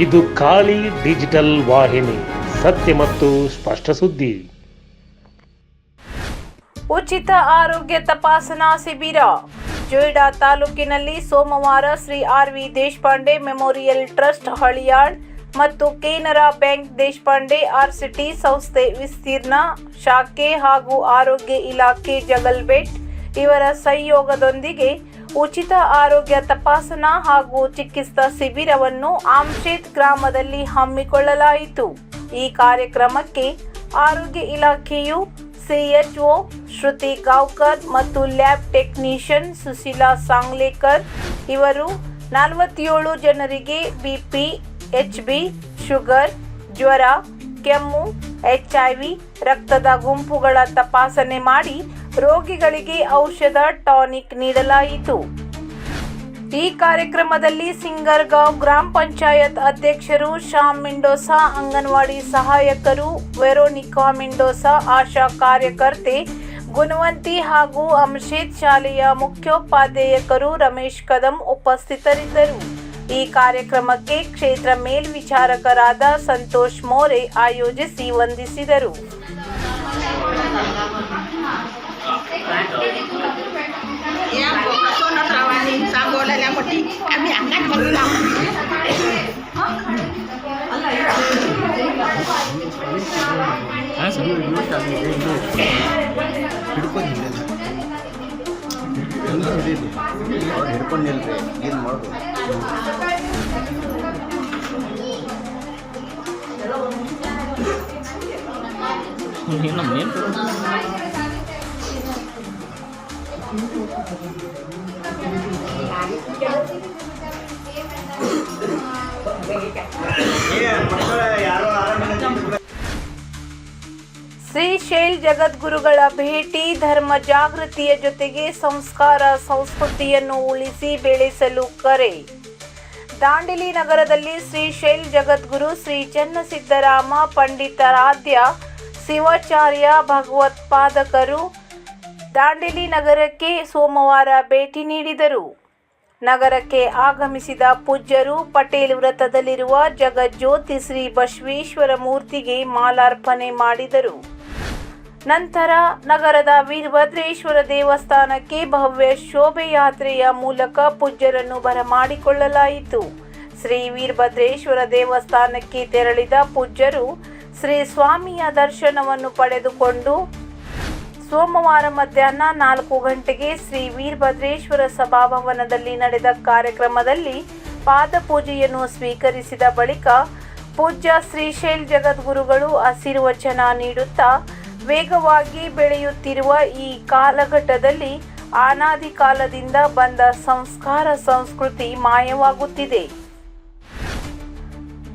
ಇದು ಖಾಲಿ ಡಿಜಿಟಲ್ ವಾಹಿನಿ, ಸತ್ಯ ಮತ್ತು ಸ್ಪಷ್ಟ ಸುದ್ದಿ. ಉಚಿತ ಆರೋಗ್ಯ ತಪಾಸಣಾ ಶಿಬಿರ. ಜೊಯ್ಡಾ ತಾಲೂಕಿನಲ್ಲಿ ಸೋಮವಾರ Shri R V Deshpande memorial trust Haliyal ಮತ್ತು Canara bank Deshpande R city ಸಂಸ್ಥೆ ವಿಸ್ತೀರ್ಣ, ಶಾಖೆ ಹಾಗೂ ಆರೋಗ್ಯ ಇಲಾಖೆ ಜಗಲ್ಬೆಟ್ ಇವರ ಸಹಯೋಗದೊಂದಿಗೆ ಉಚಿತ ಆರೋಗ್ಯ ತಪಾಸಣಾ ಹಾಗೂ ಚಿಕಿತ್ಸಾ ಶಿಬಿರವನ್ನು ಆಮ್ಶೇತ್ ಗ್ರಾಮದಲ್ಲಿ ಹಮ್ಮಿಕೊಳ್ಳಲಾಯಿತು. ಈ ಕಾರ್ಯಕ್ರಮಕ್ಕೆ ಆರೋಗ್ಯ ಇಲಾಖೆಯು ಸಿಎಚ್ಒ ಶ್ರುತಿ ಗಾವ್ಕರ್ ಮತ್ತು ಲ್ಯಾಬ್ ಟೆಕ್ನಿಷಿಯನ್ ಸುಶೀಲಾ ಸಾಂಗ್ಲೇಕರ್, ಇವರು ನಲವತ್ತೇಳು ಜನರಿಗೆ ಬಿಪಿ ಎಚ್ ಬಿ, ಶುಗರ್, ಜ್ವರ, ಕೆಮ್ಮು ಎಚ್ಐವಿ ರಕ್ತದ ಗುಂಪುಗಳ ತಪಾಸಣೆ ಮಾಡಿ ರೋಗಿಗಳಿಗೆ ಔಷಧ ಟಾನಿಕ್ ನೀಡಲಾಯಿತು. ಈ ಕಾರ್ಯಕ್ರಮದಲ್ಲಿ ಸಿಂಗರ್ಗಾಂವ್ ಗ್ರಾಮ ಪಂಚಾಯತ್ ಅಧ್ಯಕ್ಷರು ಶ್ಯಾಮ್ ಮಿಂಡೋಸಾ, ಅಂಗನವಾಡಿ ಸಹಾಯಕರು ವೆರೋನಿಕಾ ಮಿಂಡೋಸಾ, ಆಶಾ ಕಾರ್ಯಕರ್ತೆ ಗುಣವಂತಿ ಹಾಗೂ ಅಂಶೇದ್ ಶಾಲೆಯ ಮುಖ್ಯೋಪಾಧ್ಯಾಯಕರು ರಮೇಶ್ ಕದಂ ಉಪಸ್ಥಿತರಿದ್ದರು. ಈ ಕಾರ್ಯಕ್ರಮಕ್ಕೆ ಕ್ಷೇತ್ರ ಮೇಲ್ವಿಚಾರಕರಾದ ಸಂತೋಷ್ ಮೋರೆ ಆಯೋಜಿಸಿ ವಂದಿಸಿದರು. Ya, sono trawanin sa bola na mo di kami angkat maglaw. ಹಿಡ್ಕೊಂಡು ನಿಲ್ರಿ ಏನು ಮಾಡ್ಬೋದು ಶ್ರೀಶೈಲ್ ಜಗದ್ಗುರುಗಳ ಭೇಟಿ, ಧರ್ಮ ಜಾಗೃತಿಯ ಜೊತೆಗೆ ಸಂಸ್ಕಾರ, ಸಂಸ್ಕೃತಿಯನ್ನು ಉಳಿಸಿ ಬೆಳೆಸಲು ಕರೆ. ದಾಂಡೇಲಿ ನಗರದಲ್ಲಿ ಶ್ರೀಶೈಲ್ ಜಗದ್ಗುರು ಶ್ರೀ ಚನ್ನಸಿದ್ದರಾಮ, ಪಂಡಿತಾರಾಧ್ಯ, ಶಿವಾಚಾರ್ಯ, ಭಗವತ್ಪಾದಕರು ದಾಂಡೇಲಿ ನಗರಕ್ಕೆ ಸೋಮವಾರ ಭೇಟಿ ನೀಡಿದರು. ನಗರಕ್ಕೆ ಆಗಮಿಸಿದ ಪೂಜ್ಯರು ಪಟೇಲ್ ವೃತ್ತದಲ್ಲಿರುವ ಜಗಜ್ಯೋತಿ ಶ್ರೀ ಬಸವೇಶ್ವರ ಮೂರ್ತಿಗೆ ಮಾಲಾರ್ಪಣೆ ಮಾಡಿದರು. ನಂತರ ನಗರದ ವೀರಭದ್ರೇಶ್ವರ ದೇವಸ್ಥಾನಕ್ಕೆ ಭವ್ಯ ಶೋಭೆಯಾತ್ರೆಯ ಮೂಲಕ ಪೂಜ್ಯರನ್ನು ಬರಮಾಡಿಕೊಳ್ಳಲಾಯಿತು. ಶ್ರೀ ವೀರಭದ್ರೇಶ್ವರ ದೇವಸ್ಥಾನಕ್ಕೆ ತೆರಳಿದ ಪೂಜ್ಯರು ಶ್ರೀ ಸ್ವಾಮಿಯ ದರ್ಶನವನ್ನು ಪಡೆದುಕೊಂಡು ಸೋಮವಾರ ಮಧ್ಯಾಹ್ನ ನಾಲ್ಕು ಗಂಟೆಗೆ ಶ್ರೀ ವೀರಭದ್ರೇಶ್ವರ ಸಭಾಭವನದಲ್ಲಿ ನಡೆದ ಕಾರ್ಯಕ್ರಮದಲ್ಲಿ ಪಾದಪೂಜೆಯನ್ನು ಸ್ವೀಕರಿಸಿದ ಬಳಿಕ ಪೂಜ್ಯ ಶ್ರೀಶೈಲ್ ಜಗದ್ಗುರುಗಳು ಆಶೀರ್ವಚನ ನೀಡುತ್ತಾ ವೇಗವಾಗಿ ಬೆಳೆಯುತ್ತಿರುವ ಈ ಕಾಲಘಟ್ಟದಲ್ಲಿ ಅನಾದಿ ಕಾಲದಿಂದ ಬಂದ ಸಂಸ್ಕಾರ ಸಂಸ್ಕೃತಿ ಮಾಯವಾಗುತ್ತಿದೆ.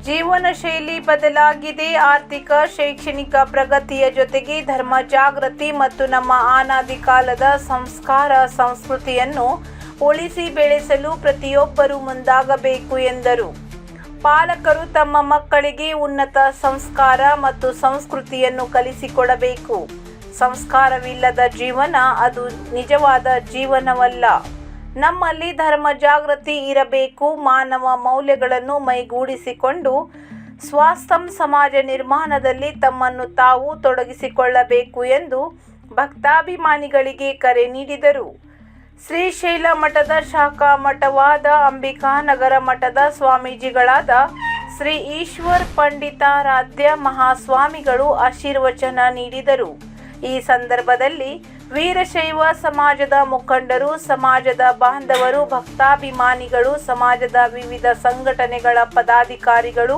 ಜೀವನ ಶೈಲಿ ಬದಲಾಗಿದೆ. ಆರ್ಥಿಕ, ಶೈಕ್ಷಣಿಕ ಪ್ರಗತಿಯ ಜೊತೆಗೆ ಧರ್ಮ ಜಾಗೃತಿ ಮತ್ತು ನಮ್ಮ ಆನಾದಿ ಕಾಲದ ಸಂಸ್ಕಾರ, ಸಂಸ್ಕೃತಿಯನ್ನು ಉಳಿಸಿ ಬೆಳೆಸಲು ಪ್ರತಿಯೊಬ್ಬರೂ ಮುಂದಾಗಬೇಕು ಎಂದರು. ಪಾಲಕರು ತಮ್ಮ ಮಕ್ಕಳಿಗೆ ಉನ್ನತ ಸಂಸ್ಕಾರ ಮತ್ತು ಸಂಸ್ಕೃತಿಯನ್ನು ಕಲಿಸಿಕೊಡಬೇಕು. ಸಂಸ್ಕಾರವಿಲ್ಲದ ಜೀವನ ಅದು ನಿಜವಾದ ಜೀವನವಲ್ಲ. ನಮ್ಮಲ್ಲಿ ಧರ್ಮ ಜಾಗೃತಿ ಇರಬೇಕು. ಮಾನವ ಮೌಲ್ಯಗಳನ್ನು ಮೈಗೂಡಿಸಿಕೊಂಡು ಸ್ವಾಸ್ಥಂ ಸಮಾಜ ನಿರ್ಮಾಣದಲ್ಲಿ ತಮ್ಮನ್ನು ತಾವು ತೊಡಗಿಸಿಕೊಳ್ಳಬೇಕು ಎಂದು ಭಕ್ತಾಭಿಮಾನಿಗಳಿಗೆ ಕರೆ ನೀಡಿದರು. ಶ್ರೀಶೈಲ ಮಠದ ಶಾಖಾ ಮಠವಾದ ಅಂಬಿಕಾನಗರ ಮಠದ ಸ್ವಾಮೀಜಿಗಳಾದ ಶ್ರೀ ಈಶ್ವರ್ ಪಂಡಿತಾರಾಧ್ಯ ಮಹಾಸ್ವಾಮಿಗಳು ಆಶೀರ್ವಚನ ನೀಡಿದರು. ಈ ಸಂದರ್ಭದಲ್ಲಿ ವೀರಶೈವ ಸಮಾಜದ ಮುಖಂಡರು, ಸಮಾಜದ ಬಾಂಧವರು, ಭಕ್ತಾಭಿಮಾನಿಗಳು, ಸಮಾಜದ ವಿವಿಧ ಸಂಘಟನೆಗಳ ಪದಾಧಿಕಾರಿಗಳು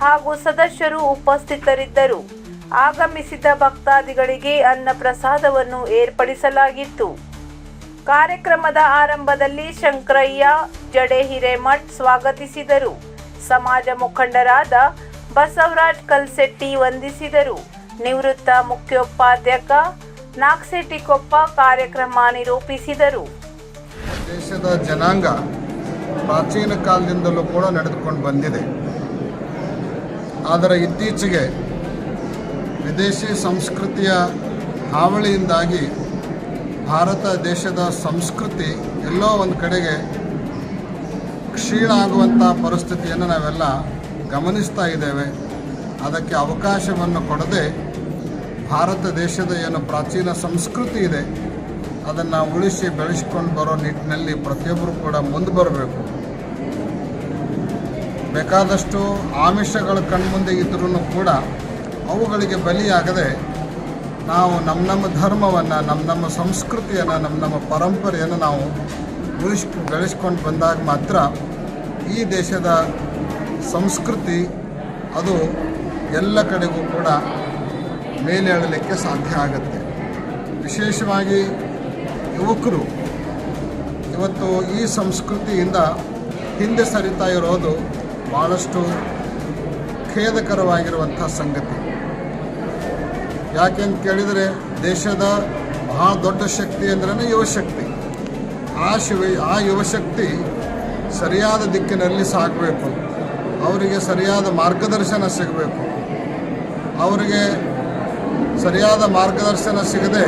ಹಾಗೂ ಸದಸ್ಯರು ಉಪಸ್ಥಿತರಿದ್ದರು. ಆಗಮಿಸಿದ ಭಕ್ತಾದಿಗಳಿಗೆ ಅನ್ನ ಪ್ರಸಾದವನ್ನು ಏರ್ಪಡಿಸಲಾಗಿತ್ತು. ಕಾರ್ಯಕ್ರಮದ ಆರಂಭದಲ್ಲಿ ಶಂಕರಯ್ಯ ಜಡೆ ಹಿರೇಮಠ್ ಸ್ವಾಗತಿಸಿದರು. ಸಮಾಜ ಮುಖಂಡರಾದ ಬಸವರಾಜ್ ಕಲ್ಸೆಟ್ಟಿ ವಂದಿಸಿದರು. ನಿವೃತ್ತ ಮುಖ್ಯೋಪಾಧ್ಯಕ ನಾಗಸೆಟ್ಟಿಕೊಪ್ಪ ಕಾರ್ಯಕ್ರಮ ನಿರೂಪಿಸಿದರು. ದೇಶದ ಜನಾಂಗ ಪ್ರಾಚೀನ ಕಾಲದಿಂದಲೂ ಕೂಡ ನಡೆದುಕೊಂಡು ಬಂದಿದೆ. ಆದರೆ ಇತ್ತೀಚೆಗೆ ವಿದೇಶಿ ಸಂಸ್ಕೃತಿಯ ಹಾವಳಿಯಿಂದಾಗಿ ಭಾರತ ದೇಶದ ಸಂಸ್ಕೃತಿ ಎಲ್ಲೋ ಒಂದು ಕಡೆಗೆ ಕ್ಷೀಣ ಆಗುವಂಥ ಪರಿಸ್ಥಿತಿಯನ್ನು ನಾವೆಲ್ಲ ಗಮನಿಸ್ತಾ ಇದ್ದೇವೆ. ಅದಕ್ಕೆ ಅವಕಾಶವನ್ನು ಕೊಡದೆ ಭಾರತ ದೇಶದ ಏನು ಪ್ರಾಚೀನ ಸಂಸ್ಕೃತಿ ಇದೆ, ಅದನ್ನು ಉಳಿಸಿ ಬೆಳೆಸ್ಕೊಂಡು ಬರೋ ನಿಟ್ಟಿನಲ್ಲಿ ಪ್ರತಿಯೊಬ್ಬರು ಕೂಡ ಮುಂದೆ ಬರಬೇಕು. ಬೇಕಾದಷ್ಟು ಆಮಿಷಗಳು ಕಣ್ಮುಂದೆ ಇದ್ರೂ ಕೂಡ ಅವುಗಳಿಗೆ ಬಲಿಯಾಗದೆ ನಾವು ನಮ್ಮ ನಮ್ಮ ಧರ್ಮವನ್ನು ನಮ್ಮ ನಮ್ಮ ಸಂಸ್ಕೃತಿಯನ್ನು ನಮ್ಮ ನಮ್ಮ ಪರಂಪರೆಯನ್ನು ನಾವು ಉಳಿಸ್, ಬೆಳೆಸ್ಕೊಂಡು ಬಂದಾಗ ಮಾತ್ರ ಈ ದೇಶದ ಸಂಸ್ಕೃತಿ ಅದು ಎಲ್ಲ ಕಡೆಗೂ ಕೂಡ ಮೇಲೇಳಲಿಕ್ಕೆ ಸಾಧ್ಯ ಆಗುತ್ತೆ. ವಿಶೇಷವಾಗಿ ಯುವಕರು, ಇವತ್ತು ಈ ಸಂಸ್ಕೃತಿಯಿಂದ ಹಿಂದೆ ಸರಿತಾ ಇರೋದು ಭಾಳಷ್ಟು ಖೇದಕರವಾಗಿರುವಂಥ ಸಂಗತಿ. ಯಾಕೆಂತ ಕೇಳಿದರೆ ದೇಶದ ಬಹಳ ದೊಡ್ಡ ಶಕ್ತಿ ಅಂದ್ರೇ ಯುವಶಕ್ತಿ ಆ ಶಿವ, ಆ ಯುವಶಕ್ತಿ ಸರಿಯಾದ ದಿಕ್ಕಿನಲ್ಲಿ ಸಾಗಬೇಕು. ಅವರಿಗೆ ಸರಿಯಾದ ಮಾರ್ಗದರ್ಶನ ಸಿಗಬೇಕು. ಅವರಿಗೆ ಸರಿಯಾದ ಮಾರ್ಗದರ್ಶನ ಸಿಗದೆ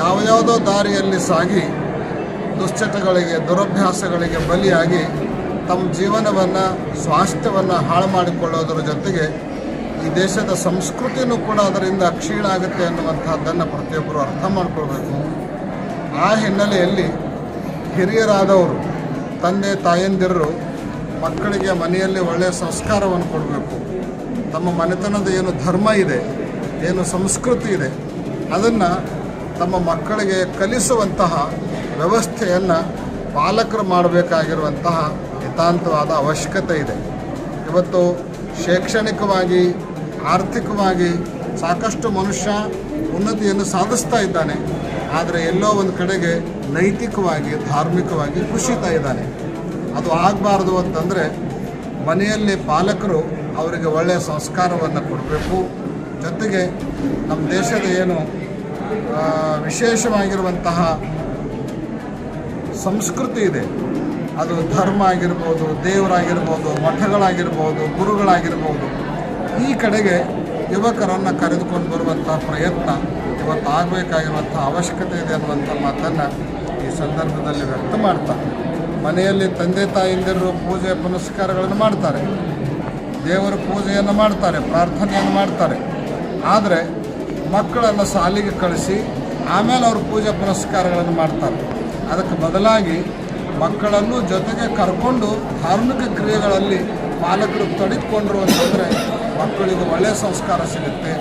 ಯಾವ್ಯಾವುದೋ ದಾರಿಯಲ್ಲಿ ಸಾಗಿ ದುಶ್ಚಟಗಳಿಗೆ, ದುರಭ್ಯಾಸಗಳಿಗೆ ಬಲಿಯಾಗಿ ತಮ್ಮ ಜೀವನವನ್ನು, ಸ್ವಾಸ್ಥ್ಯವನ್ನು ಹಾಳು ಮಾಡಿಕೊಳ್ಳೋದ್ರ ಜೊತೆಗೆ ಈ ದೇಶದ ಸಂಸ್ಕೃತಿಯೂ ಕೂಡ ಅದರಿಂದ ಕ್ಷೀಣ ಆಗುತ್ತೆ ಅನ್ನುವಂಥದ್ದನ್ನು ಪ್ರತಿಯೊಬ್ಬರು ಅರ್ಥ ಮಾಡಿಕೊಳ್ಬೇಕು. ಆ ಹಿನ್ನೆಲೆಯಲ್ಲಿ ಹಿರಿಯರಾದವರು, ತಂದೆ ತಾಯಂದಿರರು ಮಕ್ಕಳಿಗೆ ಮನೆಯಲ್ಲಿ ಒಳ್ಳೆಯ ಸಂಸ್ಕಾರವನ್ನು ಕೊಡಬೇಕು. ತಮ್ಮ ಮನೆತನದ ಏನು ಧರ್ಮ ಇದೆ ಏನು ಸಂಸ್ಕೃತಿ ಇದೆ, ಅದನ್ನು ತಮ್ಮ ಮಕ್ಕಳಿಗೆ ಕಲಿಸುವಂತಹ ವ್ಯವಸ್ಥೆಯನ್ನು ಪಾಲಕರು ಮಾಡಬೇಕಾಗಿರುವಂತಹ ಹಿತಾಂತವಾದ ಅವಶ್ಯಕತೆ ಇದೆ. ಇವತ್ತು ಶೈಕ್ಷಣಿಕವಾಗಿ, ಆರ್ಥಿಕವಾಗಿ ಸಾಕಷ್ಟು ಮನುಷ್ಯ ಉನ್ನತಿಯನ್ನು ಸಾಧಿಸ್ತಾ ಇದ್ದಾನೆ. ಆದರೆ ಎಲ್ಲೋ ಒಂದು ಕಡೆಗೆ ನೈತಿಕವಾಗಿ, ಧಾರ್ಮಿಕವಾಗಿ ಖುಷಿತಾ ಇದ್ದಾನೆ. ಅದು ಆಗಬಾರ್ದು ಅಂತಂದರೆ ಮನೆಯಲ್ಲಿ ಪಾಲಕರು ಅವರಿಗೆ ಒಳ್ಳೆಯ ಸಂಸ್ಕಾರವನ್ನು ಕೊಡಬೇಕು ಜೊತೆಗೆ ನಮ್ಮ ದೇಶದ ಏನು ವಿಶೇಷವಾಗಿರುವಂತಹ ಸಂಸ್ಕೃತಿ ಇದೆ. ಅದು ಧರ್ಮ ಆಗಿರ್ಬೋದು, ದೇವರಾಗಿರ್ಬೋದು, ಮಠಗಳಾಗಿರ್ಬೋದು, ಗುರುಗಳಾಗಿರ್ಬೋದು. ಈ ಕಡೆಗೆ ಯುವಕರನ್ನು ಕರೆದುಕೊಂಡು ಬರುವಂಥ ಪ್ರಯತ್ನ ಇವತ್ತು ಆಗಬೇಕಾಗಿರುವಂಥ ಅವಶ್ಯಕತೆ ಇದೆ ಅನ್ನುವಂಥ ಮಾತನ್ನು ಈ ಸಂದರ್ಭದಲ್ಲಿ ವ್ಯಕ್ತ ಮಾಡ್ತಾರೆ ಮನೆಯಲ್ಲಿ ತಂದೆ ತಾಯಿಂದಿರು ಪೂಜೆ ಪುನಸ್ಕಾರಗಳನ್ನು ಮಾಡ್ತಾರೆ. ದೇವರ ಪೂಜೆಯನ್ನು ಮಾಡ್ತಾರೆ, ಪ್ರಾರ್ಥನೆಯನ್ನು ಮಾಡ್ತಾರೆ. ಆದರೆ ಮಕ್ಕಳನ್ನು ಸಾಲಿಗೆ ಕಳಿಸಿ ಆಮೇಲೆ ಅವರು ಪೂಜೆ ಪುನಸ್ಕಾರಗಳನ್ನು ಮಾಡ್ತಾರೆ. ಅದಕ್ಕೆ ಬದಲಾಗಿ ಮಕ್ಕಳನ್ನು ಜೊತೆಗೆ ಕರ್ಕೊಂಡು ಧಾರ್ಮಿಕ ಕ್ರಿಯೆಗಳಲ್ಲಿ ಪಾಲಕರು ತೊಡೆದುಕೊಂಡ್ರು ಅಂತಂದರೆ ಮಕ್ಕಳಿಗೆ ಒಳ್ಳೆಯ ಸಂಸ್ಕಾರ ಸಿಗುತ್ತೆ.